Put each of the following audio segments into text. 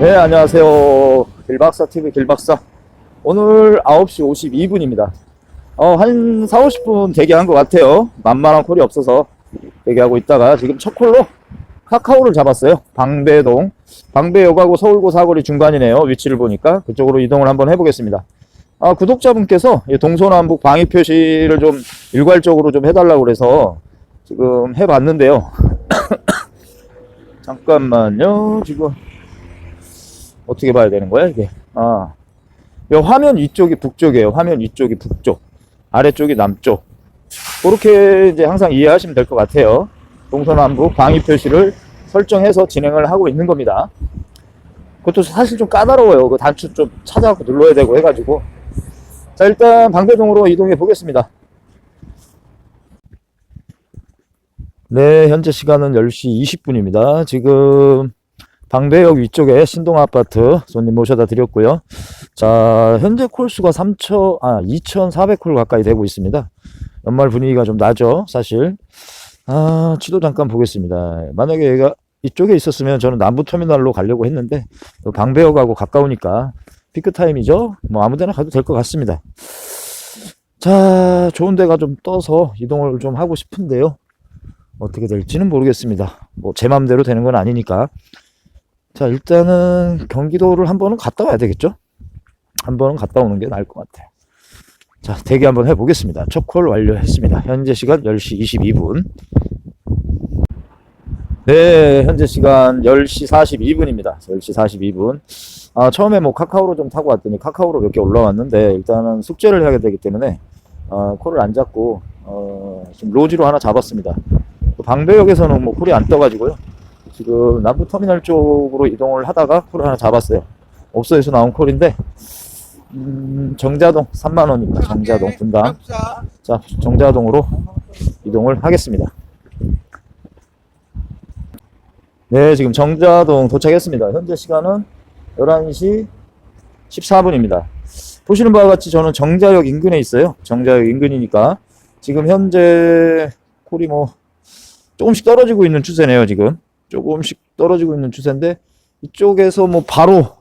네, 안녕하세요. 길박사 TV 길박사. 오늘 9시 52분입니다. 어, 한 4, 50분 대기한 것 같아요. 만만한 콜이 없어서 대기하고 있다가 지금 첫 콜로 카카오를 잡았어요. 방배동. 방배역하고 서울고 사거리 중간이네요. 위치를 보니까. 그쪽으로 이동을 한번 해보겠습니다. 아, 구독자분께서 이 동서남북 방위 표시를 좀 일괄적으로 좀 해달라고 그래서 지금 해봤는데요. 잠깐만요. 지금 어떻게 봐야 되는 거야, 이게? 아. 이 화면 위쪽이 북쪽이에요. 화면 위쪽이 북쪽. 아래쪽이 남쪽. 그렇게 이제 항상 이해하시면 될 것 같아요. 동서남북 방위 표시를 설정해서 진행을 하고 있는 겁니다. 그것도 사실 좀 까다로워요. 그 단추 좀 찾아갖고 눌러야 되고 해가지고. 자, 일단 방배동으로 이동해 보겠습니다. 네, 현재 시간은 10시 20분입니다. 지금 방배역 위쪽에 신동 아파트 손님 모셔다 드렸고요. 자, 현재 콜수가 3천, 아, 2,400콜 가까이 되고 있습니다. 연말 분위기가 좀 나죠, 사실. 아, 지도 잠깐 보겠습니다. 만약에 얘가 이쪽에 있었으면 저는 남부터미널로 가려고 했는데, 방배역하고 가까우니까 피크타임이죠? 뭐 아무 데나 가도 될 것 같습니다. 자, 좋은 데가 좀 떠서 이동을 좀 하고 싶은데요. 어떻게 될지는 모르겠습니다. 뭐 제 맘대로 되는 건 아니니까. 자, 일단은 경기도를 한 번은 갔다 와야 되겠죠? 한 번은 갔다 오는 게 나을 것 같아요. 자, 대기 한번 해보겠습니다. 첫 콜 완료했습니다. 현재 시간 10시 22분. 네, 현재 시간 10시 42분입니다. 10시 42분. 아, 처음에 뭐 카카오로 좀 타고 왔더니 카카오로 몇 개 올라왔는데 일단은 숙제를 해야 되기 때문에 어, 콜을 안 잡고 어, 지금 로지로 하나 잡았습니다. 방배역에서는 뭐 콜이 안 떠가지고요. 지금 남부 터미널 쪽으로 이동을 하다가 콜을 하나 잡았어요. 업소에서 나온 콜인데 음, 정자동 3만 원입니다. 정자동 분당. 자, 정자동으로 이동을 하겠습니다. 네, 지금 정자동 도착했습니다. 현재 시간은 11시 14분입니다. 보시는 바와 같이 저는 정자역 인근에 있어요. 정자역 인근이니까. 지금 현재 콜이 뭐 조금씩 떨어지고 있는 추세네요, 지금. 조금씩 떨어지고 있는 추세인데 이쪽에서 뭐 바로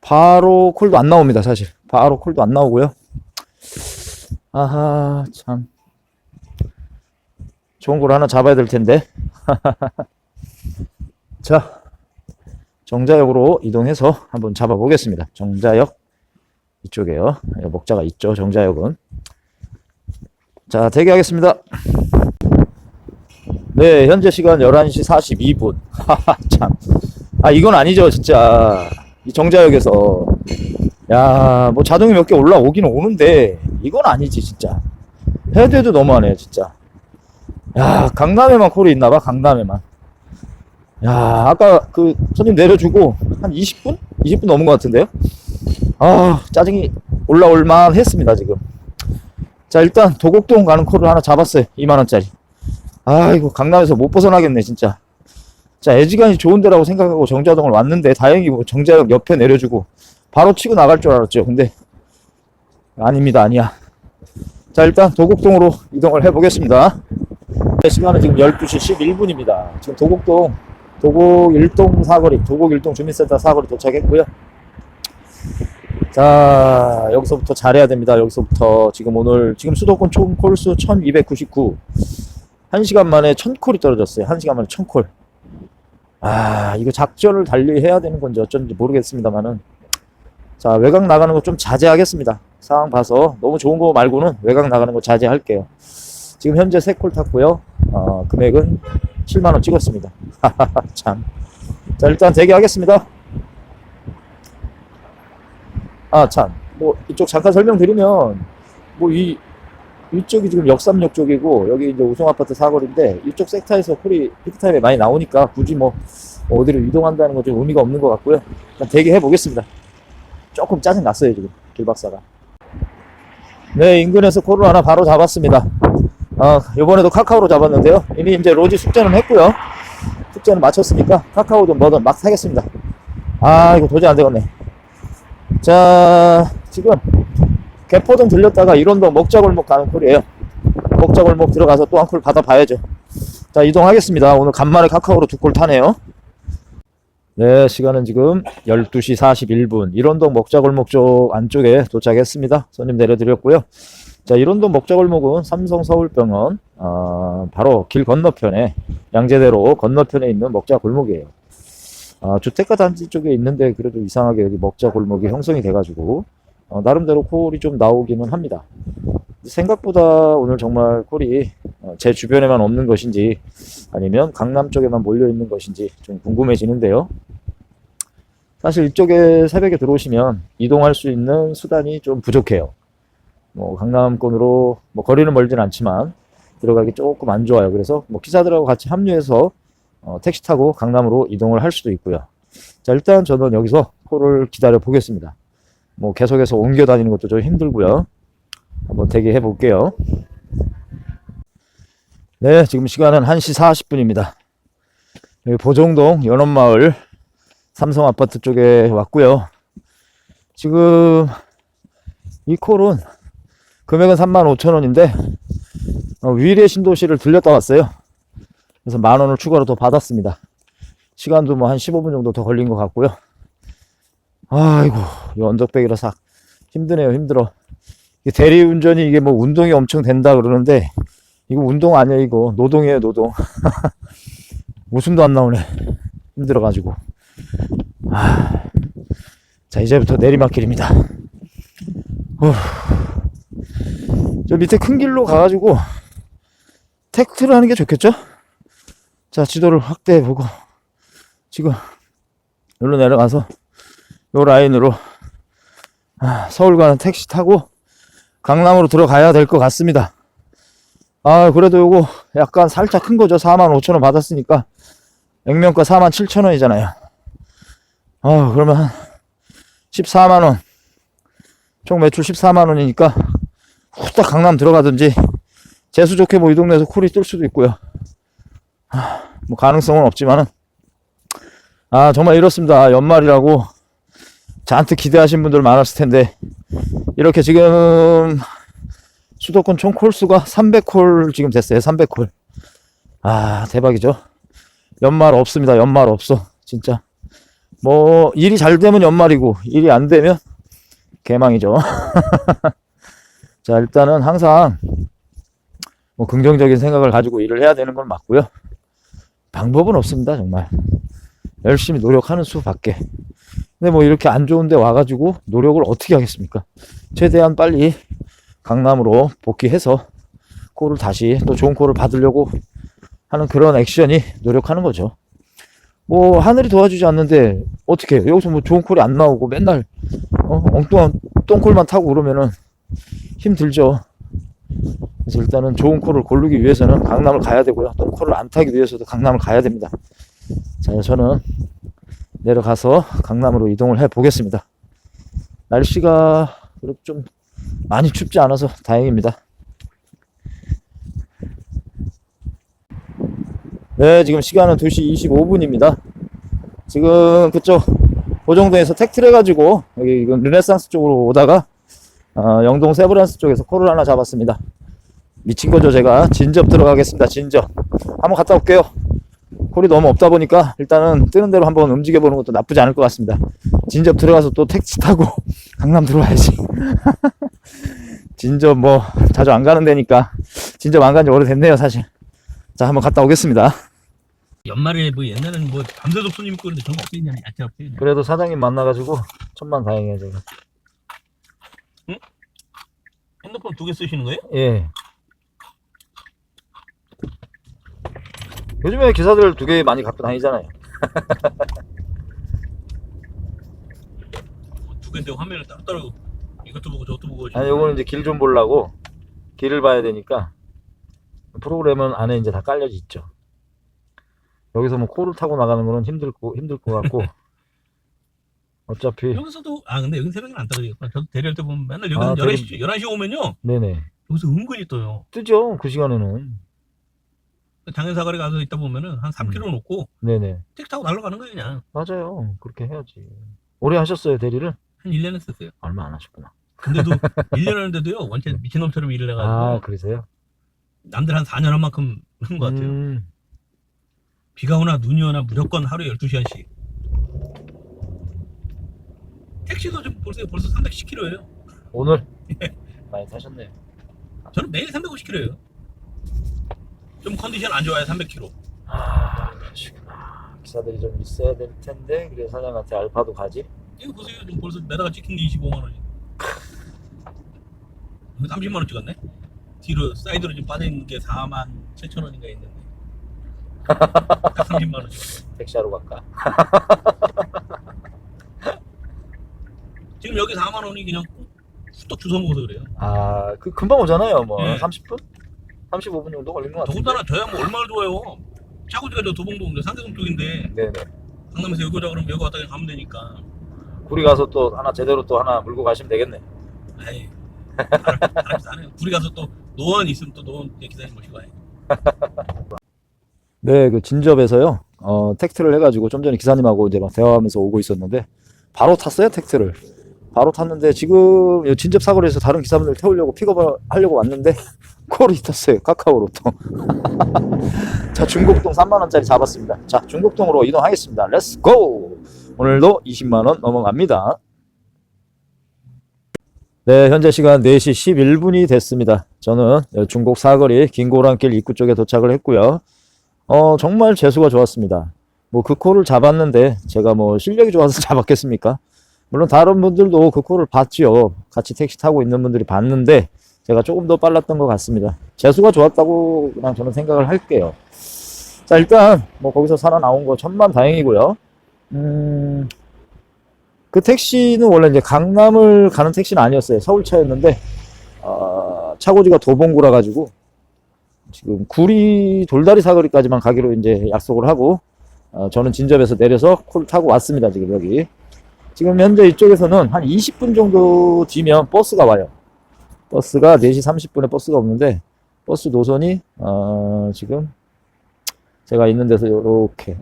바로 콜도 안 나옵니다, 사실. 바로 콜도 안 나오고요. 아하, 참. 좋은 걸 하나 잡아야 될 텐데. 자, 정자역으로 이동해서 한번 잡아 보겠습니다. 정자역 이쪽에요. 목자가 있죠, 정자역은. 자, 대기하겠습니다. 네, 현재 시간 11시 42분. 하하, 참. 아, 이건 아니죠, 진짜. 이 정자역에서. 야, 뭐 자동이 몇 개 올라오긴 오는데, 이건 아니지, 진짜. 해도 해도 너무하네, 진짜. 야, 강남에만 콜이 있나봐, 강남에만. 야, 아까 그 손님 내려주고 한 20분? 20분 넘은 것 같은데요? 아, 짜증이 올라올 만 했습니다, 지금. 자, 일단 도곡동 가는 콜을 하나 잡았어요. 2만원짜리. 아이고, 강남에서 못 벗어나겠네, 진짜. 자, 애지간히 좋은 데라고 생각하고 정자동을 왔는데, 다행히 뭐 정자역 옆에 내려주고, 바로 치고 나갈 줄 알았죠. 근데, 아닙니다, 아니야. 자, 일단 도곡동으로 이동을 해 보겠습니다. 시간은 지금 12시 11분입니다. 지금 도곡동, 도곡 일동 사거리, 도곡 일동 주민센터 사거리 도착했고요. 자, 여기서부터 잘해야 됩니다. 여기서부터 지금 오늘, 지금 수도권 총 콜수 1299. 1시간 만에 1000콜이 떨어졌어요. 1시간 만에 1000콜. 아, 이거 작전을 달리 해야 되는 건지 어쩐지 모르겠습니다만은. 자, 외곽 나가는 거 좀 자제하겠습니다. 상황 봐서 너무 좋은 거 말고는 외곽 나가는 거 자제할게요. 지금 현재 3콜 탔고요. 어, 금액은 7만 원 찍었습니다. 참. 자, 일단 대기하겠습니다. 아, 참. 뭐, 이쪽 잠깐 설명드리면, 뭐, 이, 이쪽이 지금 역삼역 쪽이고, 여기 이제 우성아파트 사거리인데, 이쪽 섹터에서 콜이 피크타임에 많이 나오니까, 굳이 뭐, 어디로 이동한다는 건 좀 의미가 없는 것 같고요. 일단 대기해 보겠습니다. 조금 짜증 났어요, 지금. 길박사가. 네, 인근에서 콜을 하나 바로 잡았습니다. 아, 요번에도 카카오로 잡았는데요. 이미 이제 로지 숙제는 했고요. 숙제는 마쳤으니까 카카오도 뭐든 막 사겠습니다. 아, 이거 도저히 안 되겠네. 자, 지금 개포동 들렸다가 일원동 먹자골목 가는 콜이에요. 먹자골목 들어가서 또 한 콜 받아봐야죠. 자, 이동하겠습니다. 오늘 간만에 카카오로 두콜 타네요. 네, 시간은 지금 12시 41분. 일원동 먹자골목 쪽 안쪽에 도착했습니다. 손님 내려드렸고요. 자, 일원동 먹자골목은 삼성 서울병원, 아, 바로 길 건너편에, 양재대로 건너편에 있는 먹자골목이에요. 아, 주택가 단지 쪽에 있는데 그래도 이상하게 여기 먹자골목이 형성이 돼가지고, 어, 나름대로 콜이 좀 나오기는 합니다. 생각보다 오늘 정말 콜이 어, 제 주변에만 없는 것인지 아니면 강남 쪽에만 몰려 있는 것인지 좀 궁금해지는데요. 사실 이쪽에 새벽에 들어오시면 이동할 수 있는 수단이 좀 부족해요. 뭐 강남권으로 뭐 거리는 멀진 않지만 들어가기 조금 안 좋아요. 그래서 뭐 기사들하고 같이 합류해서 어, 택시 타고 강남으로 이동을 할 수도 있고요. 자 일단 저는 여기서 콜을 기다려 보겠습니다. 뭐 계속해서 옮겨 다니는 것도 좀 힘들고요. 한번 대기해 볼게요. 네, 지금 시간은 1시 40분입니다. 여기 보정동 연원마을 삼성 아파트 쪽에 왔고요. 지금 이 콜은 금액은 35,000원인데 어, 위례 신도시를 들렸다 왔어요. 그래서 만 원을 추가로 더 받았습니다. 시간도 뭐 한 15분 정도 더 걸린 것 같고요. 아이고, 이 언덕배기라서 힘드네요, 힘들어. 대리운전이 이게 뭐 운동이 엄청 된다 그러는데 이거 운동 아니야 이거. 노동이에요 노동. 웃음도 안 나오네. 힘들어가지고. 아, 자 이제부터 내리막길입니다. 후. 저 밑에 큰 길로 가가지고 택트를 하는 게 좋겠죠? 자 지도를 확대해 보고 지금 여기로 내려가서 요 라인으로 아, 서울 가는 택시 타고 강남으로 들어가야 될 것 같습니다. 아, 그래도 요거 약간 살짝 큰 거죠. 45,000원 받았으니까. 액면가 47,000원이잖아요. 아, 그러면 한 14만원. 총 매출 14만원이니까 후딱 강남 들어가든지 재수 좋게 뭐 이 동네에서 콜이 뜰 수도 있고요. 아, 뭐 가능성은 없지만은 아, 정말 이렇습니다. 연말이라고 잔뜩 기대하신 분들 많았을 텐데 이렇게 지금 수도권 총 콜수가 300콜 지금 됐어요. 300콜. 아, 대박이죠. 연말 없습니다. 연말 없어. 진짜. 뭐 일이 잘 되면 연말이고 일이 안 되면 개망이죠. 자, 일단은 항상 뭐 긍정적인 생각을 가지고 일을 해야 되는 건 맞고요. 방법은 없습니다. 정말. 열심히 노력하는 수밖에. 근데 뭐 이렇게 안 좋은데 와가지고 노력을 어떻게 하겠습니까? 최대한 빨리 강남으로 복귀해서 콜을 다시 또 좋은 콜을 받으려고 하는 그런 액션이 노력하는 거죠. 뭐 하늘이 도와주지 않는데 어떻게? 여기서 뭐 좋은 콜이 안 나오고 맨날 어? 엉뚱한 똥콜만 타고 그러면은 힘들죠. 그래서 일단은 좋은 콜을 고르기 위해서는 강남을 가야 되고요. 똥콜을 안 타기 위해서도 강남을 가야 됩니다. 자, 저는 내려가서 강남으로 이동을 해 보겠습니다. 날씨가 좀 많이 춥지 않아서 다행입니다. 네, 지금 시간은 2시 25분입니다. 지금 그쪽 고정동에서 택트를 해가지고 여기 이건 르네상스 쪽으로 오다가 어, 영동 세브란스 쪽에서 콜을 하나 잡았습니다. 미친 거죠, 제가. 진접 들어가겠습니다, 진접. 한번 갔다 올게요. 콜이 너무 없다 보니까 일단은 뜨는 대로 한번 움직여 보는 것도 나쁘지 않을 것 같습니다. 진접 들어가서 또 택시 타고 강남 들어와야지. 진접 뭐 자주 안 가는 데니까 진접 안 간 지 오래됐네요, 사실. 자, 한번 갔다 오겠습니다. 연말에 뭐 옛날에는 뭐 밤새도록 손님 있고 그런데 전국 수익이 얕지 없지. 그래도 사장님 만나가지고 천만 다행이에요, 제가. 핸드폰 두 개 쓰시는 거예요? 예. 요즘에 기사들 두 개 많이 갖고 다니잖아요. 두 개인데 화면을 따로따로 이것도 보고 저것도 보고 아니, 요거는 이제 길 좀 보려고 길을 봐야 되니까 프로그램은 안에 이제 다 깔려져 있죠. 여기서 뭐 코를 타고 나가는 거는 힘들 거 힘들 것 같고 어차피 여기서도 아 근데 여기 새벽에는 안 떠요. 저도 대리할 때 보면 맨날 여기는 아, 11시 11시 오면요. 네네 여기서 은근히 떠요. 뜨죠 그 시간에는 장애사거리 가서 있다 보면은 한 3km 놓고 네네 택시 타고 날아가는 거예요 그냥. 맞아요 그렇게 해야지 오래 하셨어요 대리를 한 1년 했었어요. 얼마 안 하셨구나 근데도 1년 하는데도요. 완전 미친놈처럼 일을 해가지고 아 그러세요 남들 한 4년 한 만큼 한것 같아요. 음, 비가 오나 눈이 오나 무조건 하루에 12시간씩. 택시도 좀 벌써 벌써 310km예요. 오늘 많이 타셨네요. 저는 매일 350km예요. 좀 컨디션 안 좋아요 300km. 아, 그러시구나. 기사들이 좀 있어야 될 텐데 그래서 사장한테 알파도 가지. 이거 보세요. 지금 벌써 매다가 찍힌 게 25만 원이. 30만 원 찍었네. 뒤로 사이드로 좀 빠져 있는 게 4만 7천 원인가 있는데. 딱 30만 원 찍었어. 택시하러 갈까? 지금 여기 4만 원이 그냥 후딱 주워 먹어서 그래요. 아, 그 금방 오잖아요. 뭐 네. 30분? 35분 정도 걸린 것 같은데. 더군다나 저야 뭐 얼마나 좋아요. 차고지가 저 도봉동 상대동 쪽인데 네네. 강남에서 여기 오자 그러면 여기 왔다 그냥 가면 되니까. 구리 가서 또 하나 제대로 또 하나 물고 가시면 되겠네. 에이, 사람이 싸네요. 둘이 가서 또 노원 있으면 또 노원 기다리고 모시고 와요. 네, 그 진접에서요. 어, 택트를 해가지고 좀 전에 기사님하고 이제 막 대화하면서 오고 있었는데 바로 탔어요 택트를. 바로 탔는데 지금 이 진접 사거리에서 다른 기사분들 태우려고 픽업을 하려고 왔는데 콜이 떴어요 카카오로 또. 자 중곡동 3만 원짜리 잡았습니다. 자 중곡동으로 이동하겠습니다. 렛츠 고. 오늘도 20만 원 넘어갑니다. 네, 현재 시간 4시 11분이 됐습니다. 저는 중곡 사거리 긴고랑길 입구 쪽에 도착을 했고요. 어, 정말 재수가 좋았습니다. 뭐 그 콜을 잡았는데 제가 뭐 실력이 좋아서 잡았겠습니까? 물론 다른 분들도 그 콜을 봤지요. 같이 택시 타고 있는 분들이 봤는데 제가 조금 더 빨랐던 것 같습니다. 재수가 좋았다고 그냥 저는 생각을 할게요. 자, 일단 뭐 거기서 살아나온 거 천만 다행이고요. 음, 그 택시는 원래 이제 강남을 가는 택시는 아니었어요. 서울차였는데 어, 차고지가 도봉구라 가지고 지금 구리 돌다리 사거리까지만 가기로 이제 약속을 하고 어, 저는 진접에서 내려서 콜 타고 왔습니다. 지금 여기. 지금 현재 이쪽에서는 한 20분 정도 뒤면 버스가 와요. 버스가 4시 30분에 버스가 없는데 버스 노선이 어, 지금 제가 있는 데서 요렇게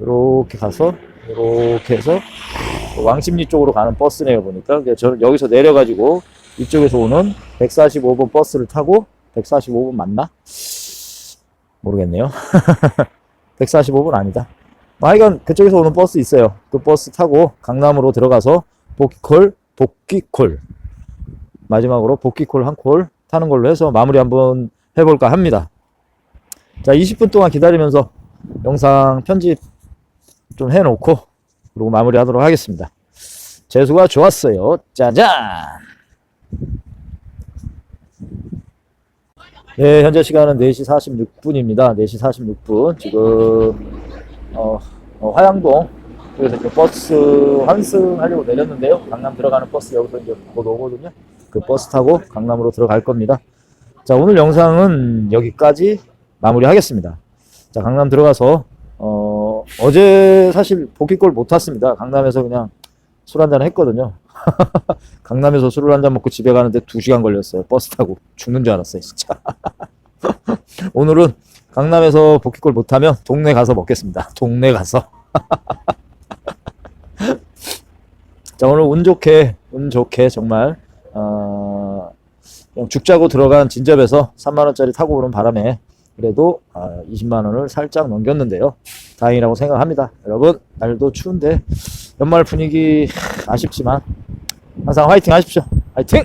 요렇게 가서 요렇게 해서 왕십리 쪽으로 가는 버스네요 보니까 저는 여기서 내려가지고 이쪽에서 오는 145번 버스를 타고 145번 맞나? 모르겠네요. 145번 아니다. 뭐 하여간 그쪽에서 오는 버스 있어요. 그 버스 타고 강남으로 들어가서 복귀콜, 복귀콜. 마지막으로 복귀콜 한 콜 타는 걸로 해서 마무리 한번 해볼까 합니다. 자, 20분 동안 기다리면서 영상 편집 좀 해놓고 그리고 마무리 하도록 하겠습니다. 재수가 좋았어요. 짜잔! 네, 현재 시간은 4시 46분입니다. 4시 46분. 지금, 어, 어, 화양동. 그래서 이제 버스 환승하려고 내렸는데요. 강남 들어가는 버스 여기서 이제 곧 오거든요. 그 버스 타고 강남으로 들어갈 겁니다. 자, 오늘 영상은 여기까지 마무리 하겠습니다. 자, 강남 들어가서, 어, 어제 사실 복귀골 못 탔습니다. 강남에서 그냥 술 한잔 했거든요. 강남에서 술을 한 잔 먹고 집에 가는데 2시간 걸렸어요. 버스 타고. 죽는 줄 알았어요, 진짜. 오늘은 강남에서 복귀골 못하면 동네 가서 먹겠습니다. 동네 가서. 자, 오늘 운 좋게, 운 좋게 정말, 어, 죽자고 들어간 진접에서 3만원짜리 타고 오는 바람에 그래도 아, 20만원을 살짝 넘겼는데요. 다행이라고 생각합니다. 여러분, 날도 추운데 연말 분위기 아쉽지만 항상 화이팅 하십시오. 화이팅!